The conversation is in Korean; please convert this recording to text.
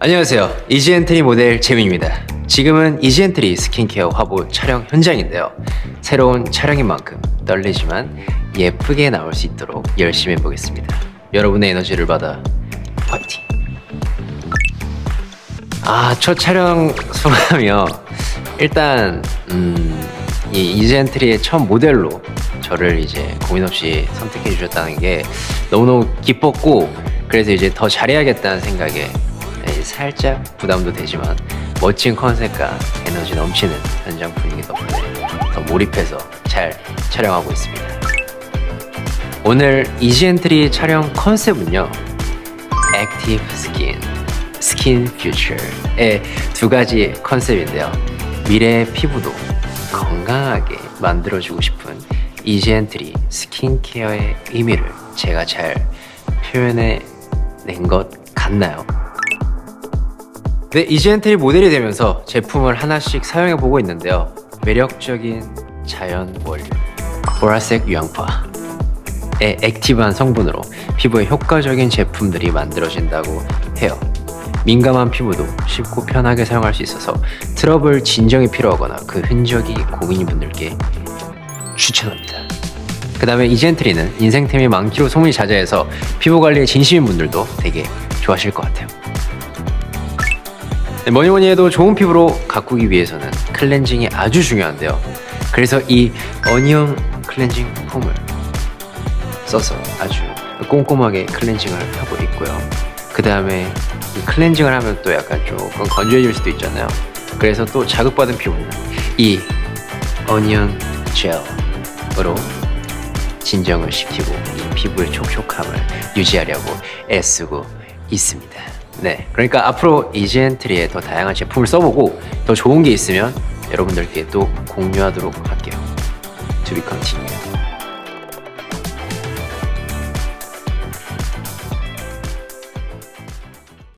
안녕하세요. 이지엔트리 모델 재민입니다. 지금은 이지엔트리 스킨케어 화보 촬영 현장인데요. 새로운 촬영인 만큼 떨리지만 예쁘게 나올 수 있도록 열심히 해보겠습니다. 여러분의 에너지를 받아 파이팅! 아, 첫 촬영 소감이요. 일단 음, 이 이젠트리의 첫 모델로 저를 이제 고민 없이 선택해 주셨다는 게 너무너무 기뻤고 그래서 이제 더 잘해야겠다는 생각에 네, 살짝 부담도 되지만 멋진 컨셉과 에너지 넘치는 현장 분위기 덕분에 더 몰입해서 잘 촬영하고 있습니다. 오늘 이지엔트리 촬영 컨셉은요. 액티브 스킨, 스킨 퓨처의 두 가지 컨셉인데요. 미래의 피부도 건강하게 만들어주고 싶은 이지엔트리 스킨케어의 의미를 제가 잘 표현해 낸 것 같나요? 네, 이지엔트리 모델이 되면서 제품을 하나씩 사용해 보고 있는데요. 매력적인 자연 원료, 보라색 유황파, 의 액티브한 성분으로 피부에 효과적인 제품들이 만들어진다고 해요. 민감한 피부도 쉽고 편하게 사용할 수 있어서 트러블 진정이 필요하거나 그 흔적이 고민인 분들께 추천합니다. 그 다음에 이젠트리는 인생템이 많기로 소문이 자자해서 피부 관리에 진심인 분들도 되게 좋아하실 것 같아요. 네, 뭐니 뭐니 해도 좋은 피부로 가꾸기 위해서는 클렌징이 아주 중요한데요. 그래서 이 어니언 클렌징 폼을 써서 아주 꼼꼼하게 클렌징을 하고 있고요. 그 다음에 이 클렌징을 하면 또 약간 조금 건조해질 수도 있잖아요. 그래서 또 자극받은 피부는 이 어니언 젤으로 진정을 시키고 이 피부의 촉촉함을 유지하려고 애쓰고 있습니다. 네, 그러니까 앞으로 이젠트리에 더 다양한 제품을 써보고 더 좋은 게 있으면 여러분들께 또 공유하도록 할게요. To be continued.